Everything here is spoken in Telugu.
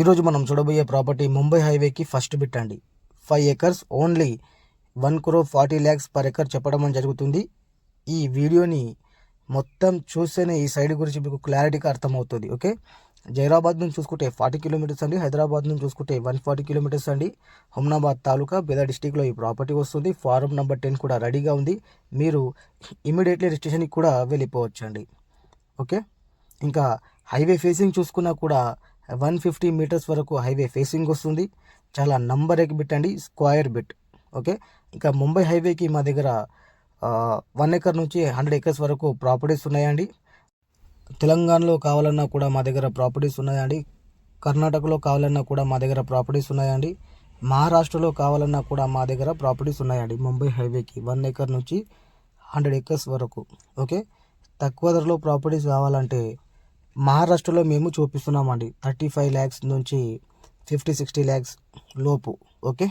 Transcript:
ఈరోజు మనం చూడబోయే ప్రాపర్టీ ముంబై హైవేకి ఫస్ట్ బిట్ అండి. Five acres only one crore forty lakhs per acre చెప్పడం అని జరుగుతుంది. ఈ వీడియోని మొత్తం చూస్తేనే ఈ సైడ్ గురించి మీకు క్లారిటీగా అర్థమవుతుంది ఓకే? జైరాబాద్ నుంచి చూసుకుంటే ఫార్టీ కిలోమీటర్స్ అండి. హైదరాబాద్ నుంచి చూసుకుంటే వన్ ఫార్టీ కిలోమీటర్స్ అండి. హుమ్నాబాద్ తాలూకా బేదా డిస్టిక్లో ఈ ప్రాపర్టీ వస్తుంది. ఫారం నెంబర్ టెన్ కూడా రెడీగా ఉంది. మీరు ఇమీడియట్లీ రిజిస్ట్రేషన్కి కూడా వెళ్ళిపోవచ్చు అండి ఓకే? ఇంకా హైవే ఫేసింగ్ చూసుకున్నా కూడా వన్ ఫిఫ్టీ మీటర్స్ వరకు హైవే ఫేసింగ్ వస్తుంది. చాలా నంబర్ ఎక్ బిట్ అండి స్క్వైర్ బిట్. ఓకే? ఇంకా ముంబై హైవేకి మా దగ్గర వన్ ఎకర్ నుంచి హండ్రెడ్ ఎకర్స్ వరకు ప్రాపర్టీస్ ఉన్నాయండి. తెలంగాణలో కావాలన్నా కూడా మా దగ్గర ప్రాపర్టీస్ ఉన్నాయండి. కర్ణాటకలో కావాలన్నా కూడా మా దగ్గర ప్రాపర్టీస్ ఉన్నాయండి. మహారాష్ట్రలో కావాలన్నా కూడా మా దగ్గర ప్రాపర్టీస్ ఉన్నాయండి. ముంబై హైవేకి వన్ ఎకర్ నుంచి హండ్రెడ్ ఎకర్స్ వరకు. ఓకే? తక్కువ ధరలో ప్రాపర్టీస్ కావాలంటే మహారాష్ట్రలో మేము చూపిస్తున్నామండి. థర్టీ ఫైవ్ ల్యాక్స్ నుంచి ఫిఫ్టీ సిక్స్టీ ల్యాక్స్ లోపు. ఓకే?